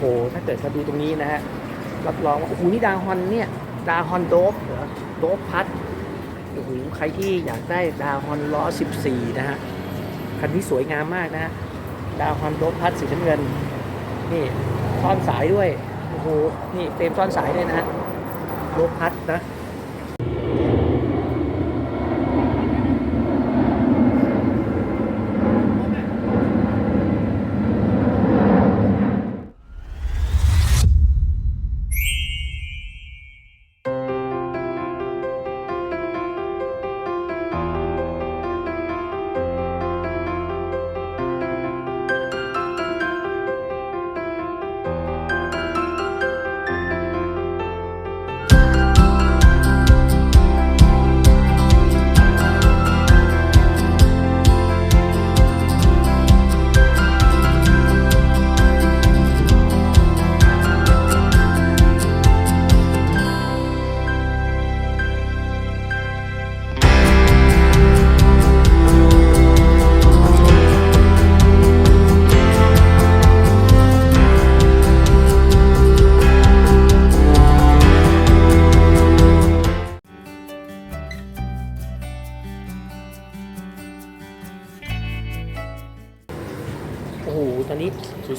โอ้โหถ้าเกิดมาดูตรงนี้นะฮะรับรองว่าโอ้โหนี่ดาฮอนเนี่ยดาฮอนโดฟเหรอโดฟพัดโอ้โหใครที่อยากได้ดาฮอนล้อ 14 นะฮะคันนี้สวยงามมากนะฮะดาฮอนโดฟพัดสีน้ำเงิน นี่ซ่อนสายด้วยโอ้โหนี่เฟรมซ่อนสายด้วยนะฮะโดฟพัดนะ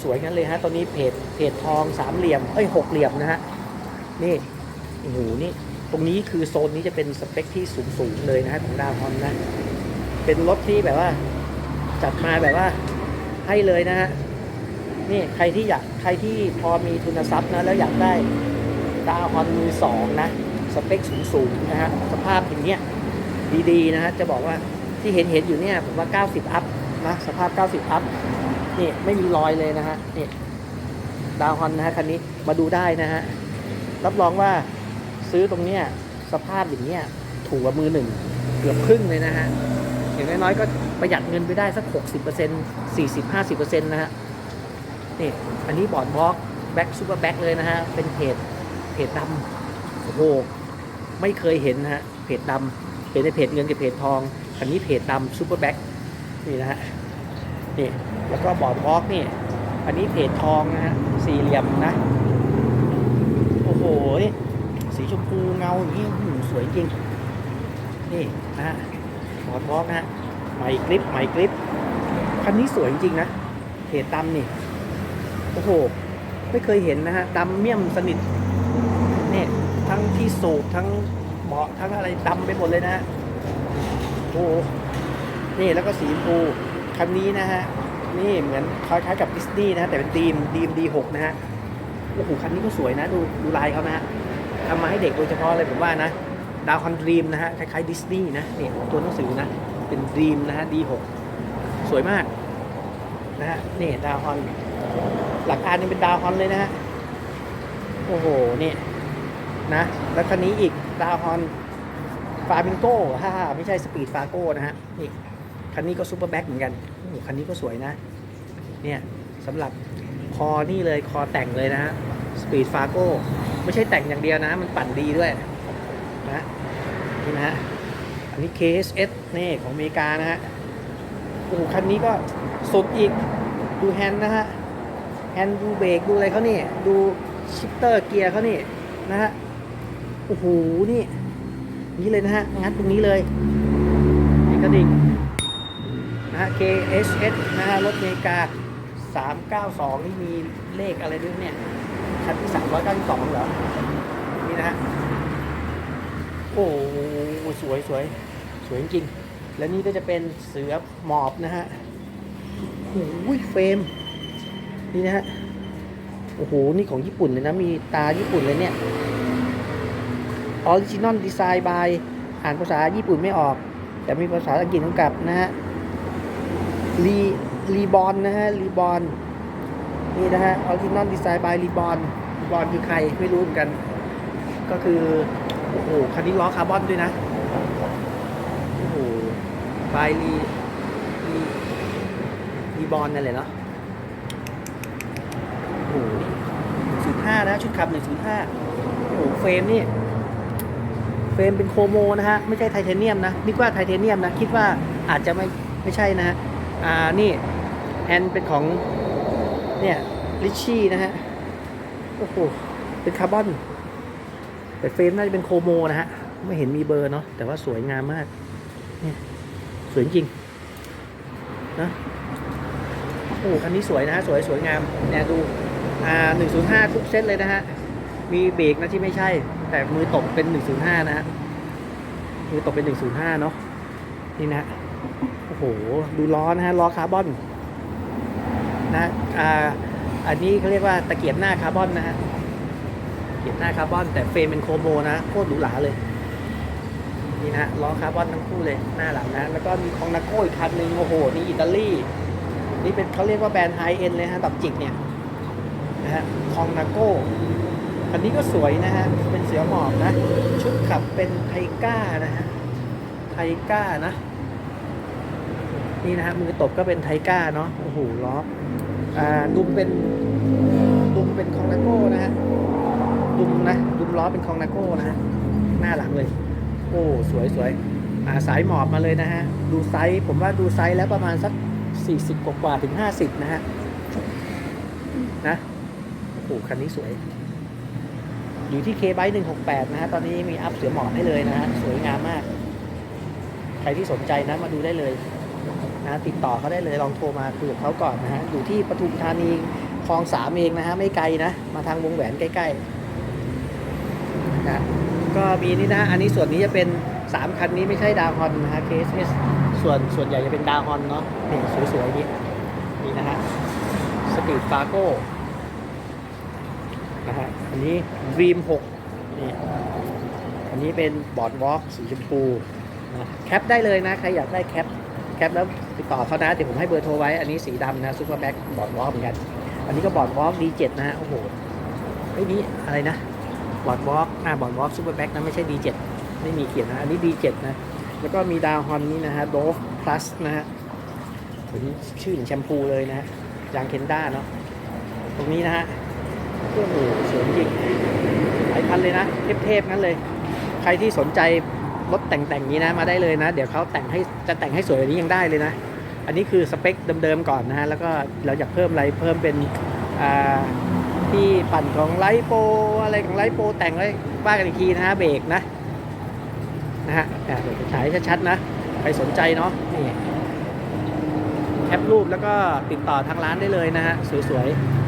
สวยๆงั้นเลยฮะตอนนี้เพจเพจทองสามเหลี่ยมเอ้ยหกเหลี่ยมนะฮะนี่โอ้โหนี่ตรงนี้คือโซนนี้จะเป็นสเปคที่สูงๆเลยนะฮะของดาวฮอนนะเป็นรถที่แบบว่า จัดมาแบบว่าให้เลยนะฮะนี่ใครที่อยากใครที่พอมีทุนทรัพย์นะแล้วอยากได้ดาวฮอนมือสองนะสเปคสูงๆนะฮะสภาพอย่างเงี้ยดีๆนะฮะจะบอกว่าที่เห็นเห็นอยู่เนี่ยผมว่า 90 อัพนะสภาพ 90 อัพ นี่ไม่มีรอยเลยนะฮะนี่ดาวฮอนนะฮะคันนี้มาดูได้นะฮะรับรองว่าซื้อตรงเนี้ยสภาพอย่างเนี้ยถูกกว่ามือหนึ่งเกือบครึ่งเลยนะฮะอย่างน้อยๆก็ประหยัดเงินไปได้สัก 60% 40 50%นะฮะนี่อันนี้บอร์ดบล็อกแบ็กซูเปอร์แบ็กเลยนะฮะ เป็นเพจเพจดำโอ้โหไม่เคยเห็นนะฮะเพจดำเป็นในเพจเงินกับเพจทองอันนี้เพจดำซูเปอร์แบ็กนี่นะฮะ นี่แล้วก็บอร์ดวอล์กนี่ อันนี้เพจทองนะฮะสี่เหลี่ยมนะ โอ้โห สีชมพูเงาอย่างนี้สวยจริง นี่นะฮะบอร์ดวอล์กนะฮะใหม่กริปใหม่กริปคันนี้สวยจริงนะเพจดำนี่ โอ้โห ไม่เคยเห็นนะฮะดำเมี่ยมสนิทนี่ทั้งที่สูบทั้งเบาะทั้งอะไรดำไปหมดเลยนะฮะโอ้โหนี่แล้วก็สีชมพู คันนี้นะฮะ นี่เหมือนคล้ายๆกับดิสนีย์นะฮะแต่เป็นดีมดีมดีหกนะฮะโอ้โหคันนี้ก็สวยนะ ดูดูลายเขานะฮะทำมาให้เด็กโดยเฉพาะเลยผมว่านะ ดาวคอนดรีมนะฮะ คล้ายๆดิสนีย์นะนี่ตัวหนังสือนะ เป็นดีมนะฮะดีหกสวยมากนะฮะนี่ดาวฮอน หลักการนี่เป็นดาวฮอนเลยนะฮะ โอ้โหนี่นะ แล้วคันนี้อีกดาวฮอนฟาบิงโก้ฮ่าไม่ใช่สปีดฟาโก้นะฮะนี่ คันนี้ก็ซูเปอร์แบ็คเหมือนกันโอ้โหคันนี้ก็สวยนะ เนี่ยสำหรับคอนี่เลยคอแต่งเลยนะฮะสปีดฟาโก้ไม่ใช่แต่งอย่างเดียวนะ มันปั่นดีด้วยนะนี่นะฮะอันนี้ KSS นี่ของอเมริกานะฮะโอ้โหคันนี้ก็สุดอีกดูแฮนด์นะฮะแฮนด์ดูเบรกดูอะไรเขานี่ ดูชิปเตอร์เกียร์เขานี่นะฮะโอ้โหนี่นี่เลยนะฮะงัดตรงนี้เลยนี่กระดิ่ง นะฮะ KSS นะฮะรถเมกา 392 นี่มีเลขอะไรด้วยเนี่ยคันที่ 392 เหรอ นี่นะฮะ โอ้โหสวยสวยสวยจริง แล้วนี่ก็จะเป็นเสือหมอบนะฮะโอ้โหเฟรม นี่นะฮะ โอ้โห นี่ของญี่ปุ่นเลยนะ มีตาญี่ปุ่นเลยเนี่ย Original Design by อ่านภาษาญี่ปุ่นไม่ออก แต่มีภาษาอังกฤษกำกับนะฮะ รีรีบอนนะฮะรีบอนนี่นะฮะออริจินอลดีไซน์บายรีบอนรีบอนคือใครไม่รู้เหมือนกัน ก็คือ โอ้โหคันนี้ล้อคาร์บอนด้วยนะ โอ้โหบายรีรีรีบอนนั่นแหละเนาะโอ้โหศูนย์ห้านะ ชุดขับหนึ่งศูนย์ห้าโอ้โหเฟรมนี่เฟรมเป็นโครโมนะฮะ ไม่ใช่ไทเทเนียมนะนึกว่าไทเทเนียมนะ คิดว่าอาจจะไม่ไม่ใช่นะฮะ อ่านี่แฮนเป็นของเนี่ยลิชี่นะฮะโอ้โหเป็นคาร์บอน แต่เฟรมน่าจะเป็นโคโมนะฮะ ไม่เห็นมีเบอร์เนาะแต่ว่าสวยงามมากเนี่ยสวยจริงนะโอ้คันนี้สวยนะฮะ สวยสวยงามเนี่ยดูอ่า105ทุกเซตเลยนะฮะ มีเบรกนะที่ไม่ใช่ แต่มือตบเป็น105นะฮะ มือตบเป็น105เนาะนี่นะฮะ โอ้โห ดูล้อนะฮะล้อคาร์บอนนะอ่าอันนี้เขาเรียกว่าตะเกียบหน้าคาร์บอนนะฮะตะเกียบหน้าคาร์บอน แต่เฟรมเป็นโครโมนะโคตรหรูหราเลยนี่นะล้อคาร์บอนทั้งคู่เลยหน้าหลังนะแล้วก็มีของนาโก้อีกคันหนึ่งโอ้โหนี่อิตาลีนี่เป็นเขาเรียกว่าแบรนด์ไฮเอ็นเลยฮะดับจิกเนี่ยนะฮะคองนาโก้อันนี้ก็สวยนะฮะ เป็นเสือหมอบนะ ชุดขับเป็นไทก้านะฮะ ไทก้านะ นี่นะฮะมือตบก็เป็นไทก้าเนาะโอ้โหล้ออ่าดุมเป็นดุมเป็นคองนาโก้นะฮะดุมนะดุมล้อเป็นคองนาโก้นะฮะหน้าหลังเลย โอ้สวยสวยอ่าสายหมอบมาเลยนะฮะดูไซส์ผมว่าดูไซส์แล้วประมาณสัก 40 กว่าๆถึง 50 นะฮะนะโอ้โหคันนี้สวย อยู่ที่ K b y 168นะฮะตอนนี้มีอัพเสือหมอบให้เลยนะฮะสวยงามมาก ใครที่สนใจนะมาดูได้เลย นะติดต่อเขาได้เลยลองโทรมาคุยกับเขาก่อนนะฮะอยู่ที่ปทุมธานีคลองสามเองนะฮะไม่ไกลนะมาทางวงแหวนใกล้ๆนะก็มีนี่นะอันนี้ส่วนนี้จะเป็น 3 คันนี้ไม่ใช่ดาวฮอนนะฮะ KSS ส่วนส่วนใหญ่จะเป็นดาวฮอนเนาะนี่สวยๆนี้นี่นะฮะสปีดฟาโก้นะฮะอันนี้ Dream 6นี่อันนี้เป็นบอร์ดวอล์กสีชมพูนะแคปได้เลยนะ ใครอยากได้แคป แคปแล้วติดต่อเขานะเดี๋ยวผมให้เบอร์โทรไว้อันนี้สีดำนะซูเปอร์แบ็กบอร์ดวอล์กเหมือนกัน อันนี้ก็บอร์ดวอล์ก D7 นะฮะโอ้โหไอ้นี่อะไรนะบอร์ดวอล์กหน้าบอร์ดวอล์กซูเปอร์แบ็กนะไม่ใช่ D7 ไม่มีเขียนนะอันนี้ D7 นะแล้วก็มีดาวฮอนนี่นะฮะ Dove Plus นะฮะถึงชื่อเหมือนแชมพูเลยนะยางเคนด้าเนาะตรงนี้นะฮะโอ้โหสวยจริงหลายคันเลยนะเทพๆนั้นเลย ใครที่สนใจ รถแต่งๆนี้นะมาได้เลยนะ เดี๋ยวเขาแต่งให้จะแต่งให้สวยกว่านี้ยังได้เลยนะ อันนี้คือสเปคเดิมๆก่อนนะฮะแล้วก็เราอยากเพิ่มอะไรเพิ่มเป็นที่ปั่นของไลโปอะไรของไลโปแต่งไว้ว่ากันอีกทีนะฮะเบรกนะนะฮะเดี๋ยวจะฉายชัดๆนะใครสนใจเนาะนี่แคปรูปแล้วก็ติดต่อทางร้านได้เลยนะฮะสวยๆ